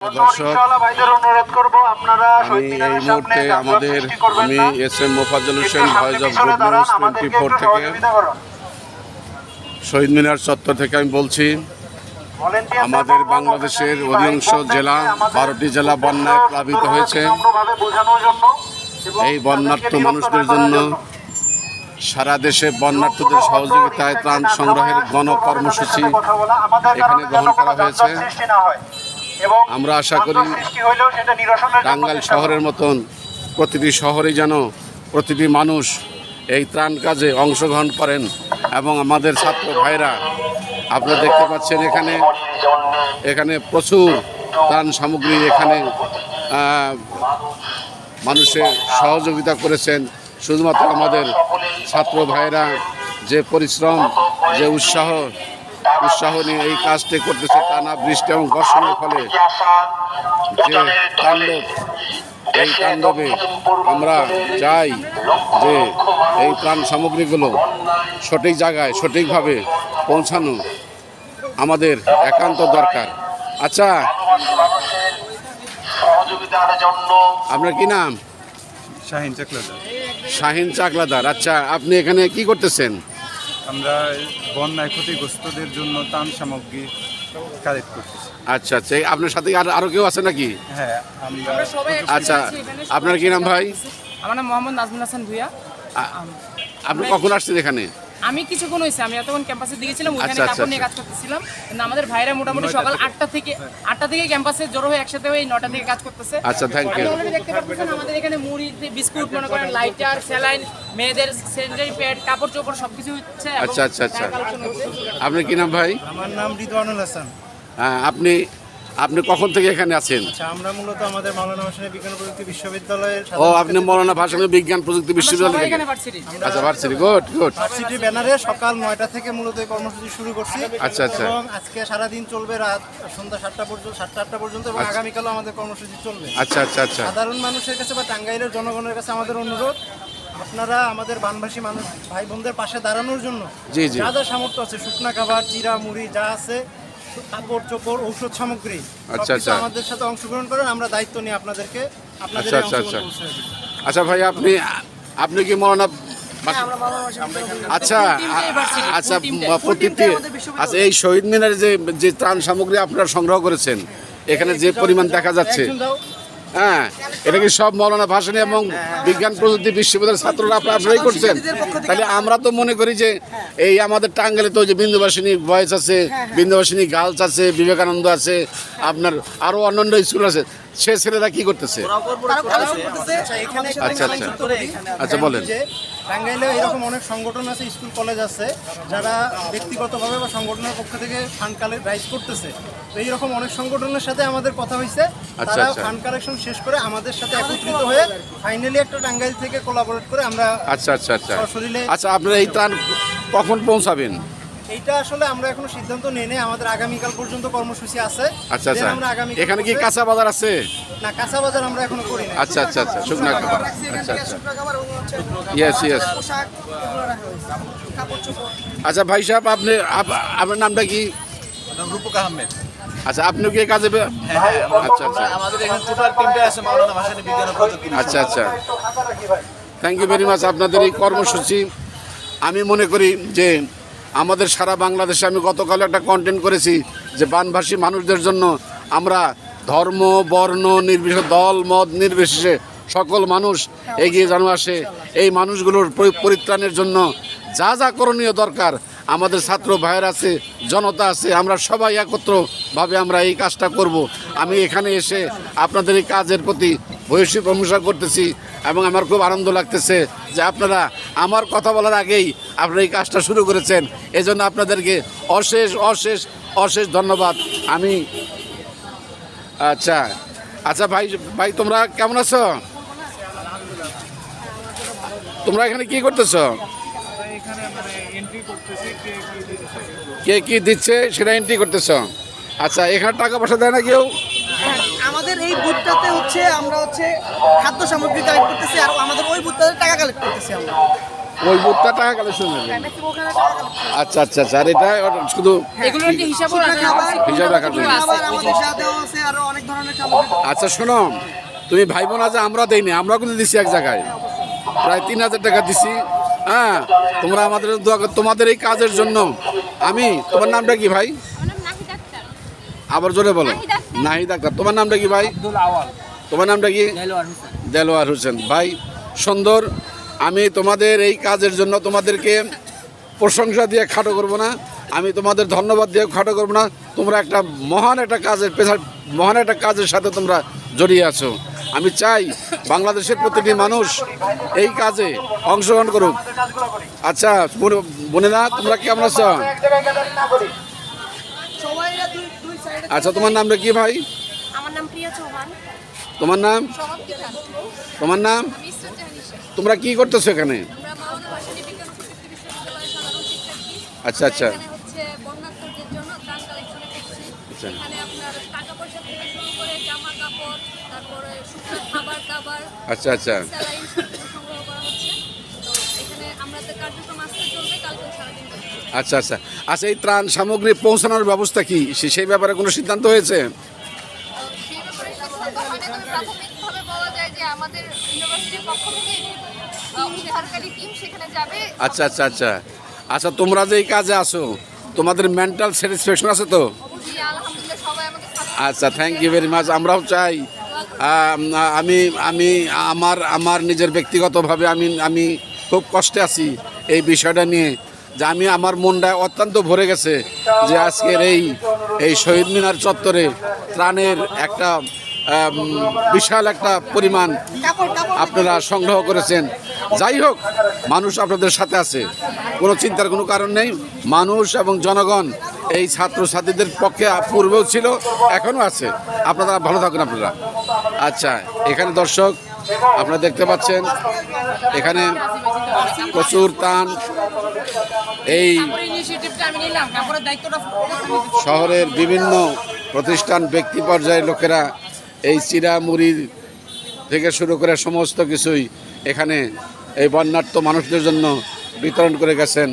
দর্শক আমি এই মুহূর্তে আমাদের আমি S M Mofazzal Hossain voice of good news twenty four থেকে। শহীদ মিনার চত্বর থেকে আমি বলছি আমাদের বাংলাদেশের অধিকাংশ জেলা বারোটি জেলা বন্যায় প্লাবিত হয়েছে। এই বন্যার্থ মানুষদের জন্য সারা দেশে বন্যার্থদের সহযোগিতায় ত্রাণ সংগ্রহের গণকর্মসূচি এখানে গ্রহণ করা হয়েছে। আমরা আশা করি টাঙ্গাইল শহরের মতন প্রতিটি শহরে যেন প্রতিটি মানুষ এই ত্রাণ কাজে অংশগ্রহণ করেন এবং আমাদের ছাত্র ভাইরা আপনারা দেখতে পাচ্ছেন এখানে এখানে প্রচুর ত্রাণ সামগ্রী এখানে মানুষের সহযোগিতা করেছেন। শুধুমাত্র আমাদের ছাত্র ভাইরা যে পরিশ্রম যে উৎসাহ উৎসাহ নিয়ে এই কাজটি করতেছে টানা বৃষ্টি এবং বর্ষণের ফলে যে তাণ্ডব এই তাণ্ডবে আমরা চাই যে এই ত্রাণ সামগ্রীগুলো সঠিক জায়গায় সঠিকভাবে পৌঁছানো আমাদের একান্ত দরকার। আচ্ছা আপনার কি নাম? শাহিন চাকলাদা শাহিন চাকলাদার। আচ্ছা আপনি এখানে কি করতেছেন? আমরা বন্যায় ক্ষতিগ্রস্তদের জন্য ত্রাণ সামগ্রী কালেক্ট করতেছি। আচ্ছা আচ্ছা। আপনার সাথে আর আরও কেউ আছে নাকি? হ্যাঁ আমরা আচ্ছা আপনার কি নাম ভাই? আমার নাম মোহাম্মদ নাজমুল হাসান ভুইয়া। আপনি কখন আসছেন এখানে? আমি কিছুক্ষণ হয়েছে আমি এতক্ষণ ক্যাম্পাসের দিকে ছিলাম ওখানে আচ্ছা, আচ্ছা, কাপড় নিয়ে আচ্ছা। কাজ করতেছিলাম। কিন্তু আমাদের ভাইরা মোটামুটি সকাল আটটা থেকে আটটা থেকে ক্যাম্পাসে জড়ো হয়ে একসাথে হয়ে নটা থেকে কাজ করতেছে। আচ্ছা থ্যাংক ইউ আপনি দেখতে পাচ্ছেন আমাদের এখানে মুড়ি বিস্কুট মনে করেন লাইটার স্যালাইন মেয়েদের স্যানিটারি প্যাড কাপড় চোপড় সবকিছু হচ্ছে আচ্ছা, আচ্ছা, আচ্ছা। আপনার কি নাম ভাই? আমার নাম রিদওয়ানুল হাসান। আপনি আপনি কখন থেকে এখানে আছেন? আচ্ছা আমরা মূলত আমাদের মাওলানা হোসেন বিজ্ঞান প্রযুক্তি বিশ্ববিদ্যালয়ের ও আপনি মৌলানা ভাষণ বিজ্ঞান প্রযুক্তি বিশ্ববিদ্যালয় আচ্ছা ভার্সিটি গুড গুড ভার্সিটি ব্যানারে সকাল নয়টা থেকে মূলত এই কর্মসূচি শুরু করছি। আচ্ছা, আচ্ছা। এবং আজকে সারাদিন চলবে রাত সন্ধ্যা সাতটা পর্যন্ত সাতটা আটটা পর্যন্ত এবং আচ্ছা। আগামীকালও আমাদের কর্মসূচি চলবে। আচ্ছা আচ্ছা আচ্ছা। সাধারণ মানুষের কাছে বা টাঙ্গাইলের জনগণের কাছে আমাদের অনুরোধ আপনারা আমাদের বানভাসী মানুষ ভাই বোনদের পাশে দাঁড়ানোর জন্য। যা যা সামর্থ্য আছে শুকনা খাবার চিরা মুড়ি যা আছে কাপড় চোপড় ঔষধ সামগ্রী আচ্ছা, আচ্ছা। আমাদের সাথে অংশগ্রহণ করেন আমরা দায়িত্ব নিয়ে আপনাদেরকে আপনাদের আচ্ছা, এই আচ্ছা, আচ্ছা। আচ্ছা ভাই আপনি আপনি কি মৌলানা হ্যাঁ, আচ্ছা আচ্ছা প্রতিটি। আচ্ছা এই শহীদ মিনারে যে যে ত্রাণ সামগ্রী আপনারা সংগ্রহ করেছেন এখানে যে পরিমাণ দেখা যাচ্ছে। হ্যাঁ এটা কি সব মৌলানা ভাসানী এবং বিজ্ঞান প্রযুক্তি বিশ্ববিদ্যালয়ের ছাত্ররা আপনারা আপনারাই করছেন তাহলে আমরা তো মনে করি যে এই আমাদের টাঙ্গালে তো যে বিন্দুবাসিনী বয়েস আছে বিন্দুবাসিনী গার্লস আছে বিবেকানন্দ আছে আপনার আরও অন্যান্য স্কুল আছে সে ছেলেরা কি করতেছে আচ্ছা, আচ্ছা, আচ্ছা। বলেন। টাঙ্গাইলে এরকম অনেক সংগঠন আছে স্কুল কলেজ আছে যারা ব্যক্তিগতভাবে বা সংগঠনের পক্ষ থেকে ফান্ড রাইজ করতেছে তো এইরকম অনেক সংগঠনের সাথে আমাদের কথা হয়েছে আচ্ছা, তারা আচ্ছা। ফান্ড কালেকশন শেষ করে আমাদের সাথে একত্রিত হয়ে ফাইনালি একটা টাঙ্গাইল থেকে কোলাবোরেট করে আমরা আচ্ছা আচ্ছা আচ্ছা। সশরীরে আচ্ছা আপনারা এই ত্রাণ কখন পৌঁছাবেন? এইটা আসলে আমরা এখনও সিদ্ধান্ত নিয়ে নেই আমাদের আগামীকাল পর্যন্ত কর্মসূচি আছে। আচ্ছা আচ্ছা। আমরা আগামীকাল এখানে কি কাঁচা বাজার আছে? না কাঁচা বাজার আমরা এখনও করি না আচ্ছা আচ্ছা আচ্ছা শুকনা খাবার। আচ্ছা আচ্ছা। ইয়েস ইয়েস আচ্ছা ভাই সাহেব আপনি আপ- আপনার নামটা কি? রূপক আহমেদ। আচ্ছা আপনিও কি কাজে হ্যাঁ আচ্ছা আচ্ছা। আমাদের এখানে টোটাল টিমটা আছে মাওলানা ভাসানী বিজ্ঞান প্রযুক্তি আচ্ছা আচ্ছা। থ্যাংক ইউ ভেরি মাচ আপনাদের এই কর্মসূচি। আমি মনে করি যে আমাদের সারা বাংলাদেশে আমি গতকাল একটা কন্টেন্ট করেছি যে বানভাসী মানুষদের জন্য আমরা ধর্ম বর্ণ নির্বিশেষে দল মত নির্বিশেষে সকল মানুষ এগিয়ে যেন আসে। এই মানুষগুলোর পরিত্রাণের জন্য যা যা করণীয় দরকার আমাদের ছাত্র ভাইয়ের আছে জনতা আছে আমরা সবাই একত্রভাবে আমরা এই কাজটা করব। আমি এখানে এসে আপনাদের এই কাজের প্রতি ভূয়সী প্রশংসা করতেছি এবং আমার খুব আনন্দ লাগতেছে যে আপনারা আমার কথা বলার আগেই আপনারা এই কাজটা শুরু করেছেন। এজন্য আপনাদেরকে অশেষ অশেষ অশেষ ধন্যবাদ। আমি আচ্ছা আচ্ছা ভাই ভাই তোমরা কেমন আছো? তোমরা এখানে কি করতেছো? কে কি দিচ্ছে? সেটা এন্ট্রি করতেছ? আচ্ছা এখানে টাকা পয়সা দেয় না কেউ? হ্যাঁ, আমাদের এই বুথটাতে হচ্ছে আমরা হচ্ছে খাদ্য সামগ্রী কালেক্ট করতেছি আর আমাদের ওই বুথটাতে টাকা কালেক্ট করতেছি আমরা। ওই বুথটা টাকা কালেকশন আচ্ছা আচ্ছা আচ্ছা আর এটা শুধু রাখা হিসাব রাখার জন্য। আচ্ছা শোনো তুমি ভাই বোন আছে আমরা দেইনি আমরা কিন্তু দিছি এক জায়গায়। প্রায় তিন হাজার টাকা দিছি হ্যাঁ তোমরা আমাদের তোমাদের এই কাজের জন্য। আমি তোমার নামটা কি ভাই? আবার জোরে বলো। নাহিদ আক্তার। তোমার নামটা কি ভাই? তোমার নামটা কি? দেলোয়ার হোসেন। ভাই সুন্দর। আমি তোমাদের এই কাজের জন্য তোমাদেরকে প্রশংসা দিয়ে খাটো করব না। আমি তোমাদের ধন্যবাদ দিয়ে খাটো করব না। তোমরা একটা মহান একটা কাজের পেশার মহান একটা কাজের সাথে তোমরা জড়িয়ে আছো। আমি চাই বাংলাদেশের প্রতিটি মানুষ এই কাজে অংশগ্রহণ করুক। আচ্ছা বোন- বোনেরা তোমরা কেমন আছো সবাই দুই দুই সাইডে আচ্ছা তোমার নামটা কি ভাই? আমার নাম প্রিয়া চৌহান। তোমার নাম? তোমার নাম? তোমরা কি করতেছো এখানে? আচ্ছা, আচ্ছা। আচ্ছা। আচ্ছা আচ্ছা। কার্যক্রম আজকে চলবে কালকে সারাদিন চলবে আচ্ছা আচ্ছা। আচ্ছা এই ত্রাণ সামগ্রী পৌঁছানোর ব্যবস্থা কি? সেই ব্যাপারে কোনো সিদ্ধান্ত হয়েছে? আচ্ছা আচ্ছা আচ্ছা। আচ্ছা তোমরা যে এই কাজে আসো তোমাদের মেন্টাল স্যাটিসফ্যাকশন আছে তো? আচ্ছা থ্যাংক ইউ ভেরি মাচ আমরাও চাই। আমি আমি, আমার আমার নিজের ব্যক্তিগতভাবে আমি আমি খুব কষ্টে আছি এই বিষয়টা নিয়ে। যে আমি আমার মনটা অত্যন্ত ভরে গেছে যে আজকের এই এই শহীদ মিনার চত্বরে ত্রাণের একটা বিশাল একটা পরিমাণ আপনারা সংগ্রহ করেছেন। যাই হোক, মানুষ আপনাদের সাথে আছে। কোনো চিন্তার কোনো কারণ নেই। মানুষ এবং জনগণ এই ছাত্রছাত্রীদের পক্ষে পূর্বেও ছিল, এখনও আছে। আপনারা ভালো থাকুন আপনারা। আচ্ছা এখানে দর্শক, আপনারা দেখতে পাচ্ছেন, এখানে প্রচুর টান এই শহরের বিভিন্ন প্রতিষ্ঠান ব্যক্তি পর্যায়ের লোকেরা এই চিরা মুড়ি থেকে শুরু করে সমস্ত কিছুই এখানে এই বন্যার্থ মানুষদের জন্য বিতরণ করে গেছেন।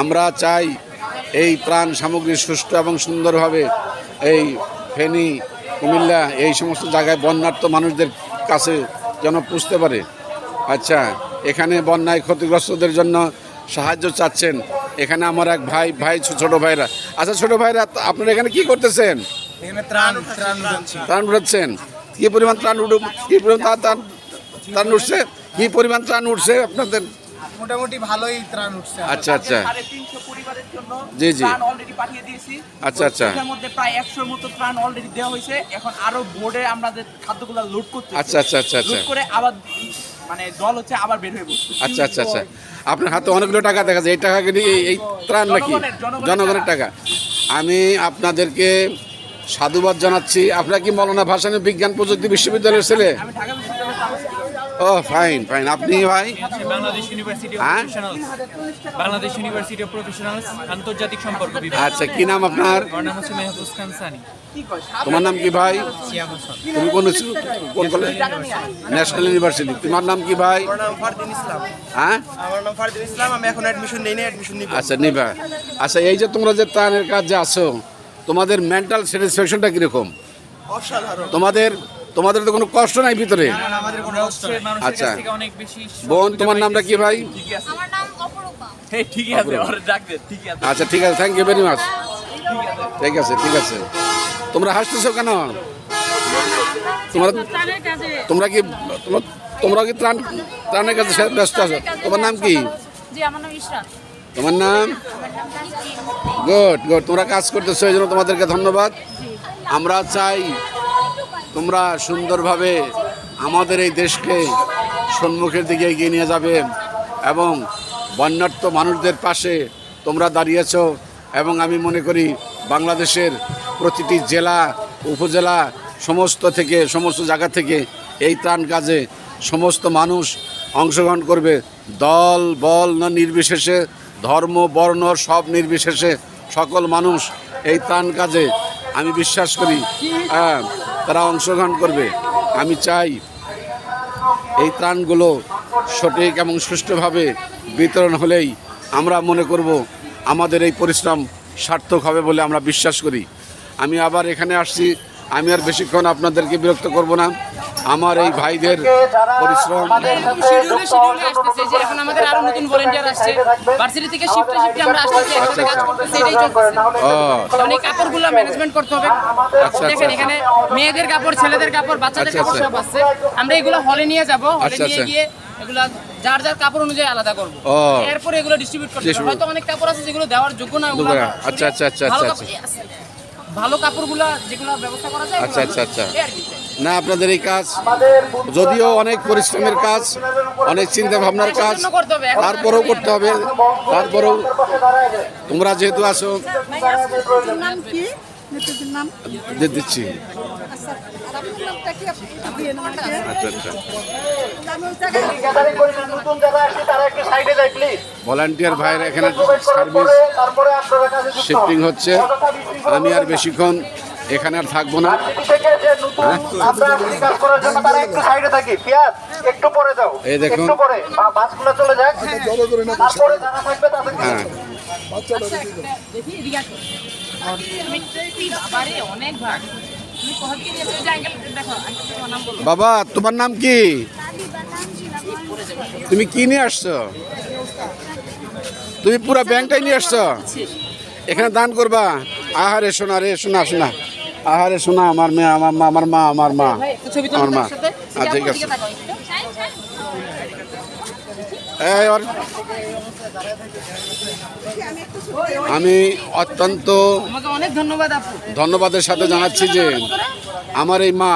আমরা চাই এই প্রাণ সামগ্রী সুষ্ঠু এবং সুন্দরভাবে এই ফেনী কুমিল্লা এই সমস্ত জায়গায় বন্যার্থ মানুষদের কাছে যেন পুষতে পারে। আচ্ছা এখানে বন্যায় ক্ষতিগ্রস্তদের জন্য সাহায্য চাচ্ছেন এখানে আমার এক ভাই ভাই ছোট ভাইরা। আচ্ছা ছোট ভাইরা আপনারা এখানে কি করতেছেন? ত্রাণ ত্রাণ উঠাচ্ছেন। কি পরিমাণ ত্রাণ উঠু কি পরিমাণ ত্রাণ- ত্রাণ- উঠছে? কি পরিমাণ ত্রাণ উঠছে আপনাদের? মোটামুটি ভালোই ত্রাণ উঠছে। আচ্ছা আচ্ছা। পরিবারের জন্য জি, জি। ত্রাণ অলরেডি পাঠিয়ে দিয়েছি। আচ্ছা, আচ্ছা। মধ্যে প্রায় একশোর মতো ত্রাণ অলরেডি দেওয়া হয়েছে। এখন আরও বোর্ডে আমাদের খাদ্যগুলো লোড করতে আচ্ছা, আচ্ছা, আচ্ছা, আচ্ছা। লোড করে আবার মানে দল হচ্ছে আবার বের হয়ে বসছে। আচ্ছা আচ্ছা আচ্ছা। আপনার হাতে অনেকগুলো টাকা দেখা যায় এই টাকা কি এই- ত্রাণ নাকি? জনগণের- টাকা। আমি আপনাদেরকে সাধুবাদ জানাচ্ছি। আপনারা কি মৌলানা ভাসানী বিজ্ঞান প্রযুক্তি বিশ্ববিদ্যালয়ের ছেলে? ও ফাইন ফাইন আপনি ভাই? বাংলাদেশ ইউনিভার্সিটি অফ হ্যাঁ? Professionals Bangladesh university of professionals আন্তর্জাতিক সম্পর্ক বিভাগ। আচ্ছা কি নাম আপনার? আমার নাম হচ্ছে মেহফুজ খান সানি। তোমার নাম কি ভাই? তুমি কোন কোন কলেজ ন্যাশনাল ইউনিভার্সিটি তোমার নাম কি ভাই? আমার নাম ফারদিন ইসলাম। হ্যাঁ? আমার নাম ফারদিন ইসলাম আমি এখন অ্যাডমিশন নেই না অ্যাডমিশন নিব। আচ্ছা নিবা। আচ্ছা এই যে তোমরা যে ত্রাণের কাজ যে আছো তোমাদের মেন্টাল স্যাটিসফ্যাকশনটা কীরকম? অসাধারণ। তোমাদের তোমাদের তো কোনো কষ্ট নাই ভিতরে? আমাদের কোনো অবশ্যই মানুষের আচ্ছা। কাছ থেকে অনেক বেশি বোন তোমার নামটা কি ভাই? হ্যাঁ আচ্ছা ঠিক আছে থ্যাংক ইউ ভেরি মাচ ঠিক আছে ঠিক আছে। তোমরা হাসতেছো কেন? তোমরা তোমরা কি তোমরা- তোমরা কি ত্রাণ ত্রাণের কাছে ব্যস্ত আছো? তোমার নাম কি? জি আমার নাম ইশরাত। তোমার নাম? গুড গুড তোমরা কাজ করতেছো এই জন্য তোমাদেরকে ধন্যবাদ। আমরা চাই তোমরা সুন্দরভাবে আমাদের এই দেশকে সম্মুখের দিকে এগিয়ে নিয়ে যাবে এবং বন্যার্থ মানুষদের পাশে তোমরা দাঁড়িয়েছ এবং আমি মনে করি বাংলাদেশের প্রতিটি জেলা, উপজেলা, সমস্ত থেকে, সমস্ত জায়গা থেকে এই ত্রাণ কাজে সমস্ত মানুষ অংশগ্রহণ করবে। দল, বল না নির্বিশেষে, ধর্ম, বর্ণ সব নির্বিশেষে সকল মানুষ এই ত্রাণ কাজে আমি বিশ্বাস করি হ্যাঁ তারা অংশগ্রহণ করবে। আমি চাই এই ত্রাণগুলো সঠিক এবং সুষ্ঠুভাবে বিতরণ হলেই আমরা মনে করব আমাদের এই পরিশ্রম সার্থক হবে বলে আমরা বিশ্বাস করি। আমি আবার এখানে আসছি আমি আর বেশিক্ষণ আপনাদেরকে বিরক্ত করব না। আমার এই ভাইদের পরিশ্রম এরকম শিডিউলে শিডিউলে আসতেছে যে এখন আমাদের আরও নতুন ভলেন্টিয়ার আসছে। থেকে শিফটে শিফটে আমরা কাজ করতেছি এটাই চলতেছে। ও কারণ এই কাপড়গুলো ম্যানেজমেন্ট করতে হবে। আচ্ছা, আচ্ছা। এখানে মেয়েদের কাপড় ছেলেদের কাপড় বাচ্চাদের আচ্ছা, কাপড় আচ্ছা। সব আছে। আমরা এগুলো হলে নিয়ে যাব। হলে আচ্ছা, নিয়ে আচ্ছা। গিয়ে এগুলা যার যার কাপড় অনুযায়ী আলাদা করব। এরপরে এগুলো ডিস্ট্রিবিউট করতে হয়তো অনেক কাপড় আছে যেগুলো দেওয়ার যোগ্য না আচ্ছা, আচ্ছা, আচ্ছা, আচ্ছা, কাপড়- ভালো কাপড়গুলো যেগুলো ব্যবস্থা করা যায় আচ্ছা, আচ্ছা, আচ্ছা। না আপনাদের এই কাজ যদিও অনেক পরিশ্রমের কাজ অনেক চিন্তা ভাবনার কাজ তারপরেও করতে হবে তারপরেও তোমরা যেহেতু আসো নাম কি নাম দিচ্ছি ভলান্টিয়ার ভাইয়ের এখানে সার্ভিস তারপরে আপনাদের কাছে শিফটিং হচ্ছে। আমি আর বেশিক্ষণ এখানে আর থাকব না। সিটি থেকে যে নতুন আমরা আসছি কাজ করার জন্য একটু সাইডে থাকি। পিয়াজ একটু পরে যাও। এই দেখুন। একটু পরে। বা- বাসগুলো চলে যাক। তারপরে যারা থাকবে তাদের হ্যাঁ। বাবারে অনেক ভাগ বাবা তোমার নাম কি? তুমি কি নিয়ে আসছো? তুমি পুরো ব্যাংকটাই নিয়ে আসছো? এখানে দান করবা? আহারে শোনা রে শোনা শোনা আহারে শোনা আমার মেয়ে আমার মা আমার মা আমার মা আমার মা। আচ্ছা ঠিক আছে। এই আমি অত্যন্ত ধন্যবাদের সাথে জানাচ্ছি যে আমার এই মা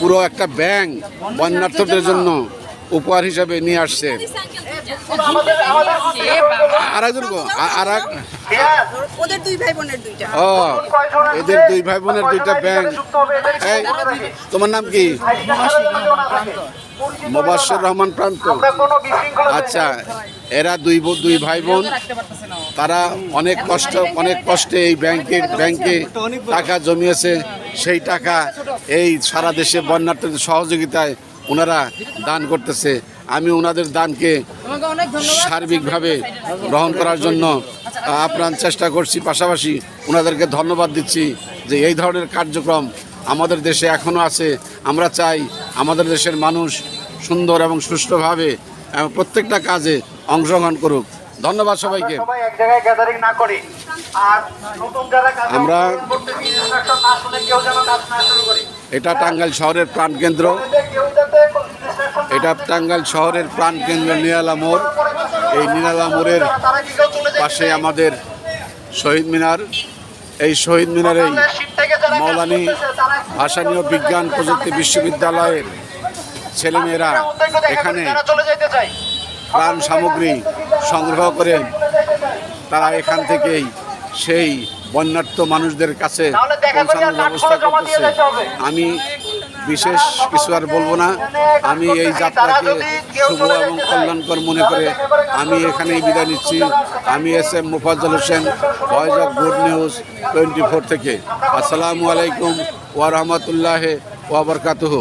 পুরো একটা ব্যাংক বন্যার্থদের জন্য উপহার হিসাবে নিয়ে আসছে। আর একজন আর এক ওদের দুই ভাই বোনের দুইটা। ও এদের দুই ভাই বোনের দুইটা ব্যাংক এই তোমার নাম কি? মোবাশ্বর রহমান প্রান্ত। আচ্ছা এরা দুই দুই ভাই বোন। তারা অনেক কষ্ট, অনেক কষ্টে এই ব্যাংকে ব্যাংকে টাকা জমিয়েছে। সেই টাকা এই সারা দেশে বন্যার্থীদের সহযোগিতায় ওনারা দান করতেছে। আমি ওনাদের দানকে সার্বিকভাবে গ্রহণ করার জন্য আপ্রাণ চেষ্টা করছি। পাশাপাশি ওনাদেরকে ধন্যবাদ দিচ্ছি যে এই ধরনের কার্যক্রম আমাদের দেশে এখনও আছে। আমরা চাই আমাদের দেশের মানুষ সুন্দর এবং সুষ্ঠুভাবে প্রত্যেকটা কাজে অংশগ্রহণ করুক। ধন্যবাদ সবাইকে। আমরা- এটা টাঙ্গাইল শহরের প্রাণকেন্দ্র এটা টাঙ্গাইল শহরের প্রাণকেন্দ্র নিরালা মোড়। এই নিরালা মোড়ের পাশে আমাদের শহীদ মিনার। এই শহীদ মিনারেই মৌলানি ভাষানীয় বিজ্ঞান প্রযুক্তি বিশ্ববিদ্যালয়ের ছেলেমেয়েরা এখানে প্রাণ সামগ্রী সংগ্রহ করে তারা এখান থেকেই সেই বন্যার্থ মানুষদের কাছে পৌঁছানোর ব্যবস্থা করতেছে। আমি বিশেষ কিছু আর বলব না। আমি এই যাত্রাকে শুভ এবং কল্যাণকর মনে করে আমি এখানেই বিদায় নিচ্ছি। আমি S M Mufazzal Hossain voice of good news twenty four থেকে। আসসালামু আলাইকুম ওয়া রাহমাতুল্লাহ ওয়া বারাকাতুহু।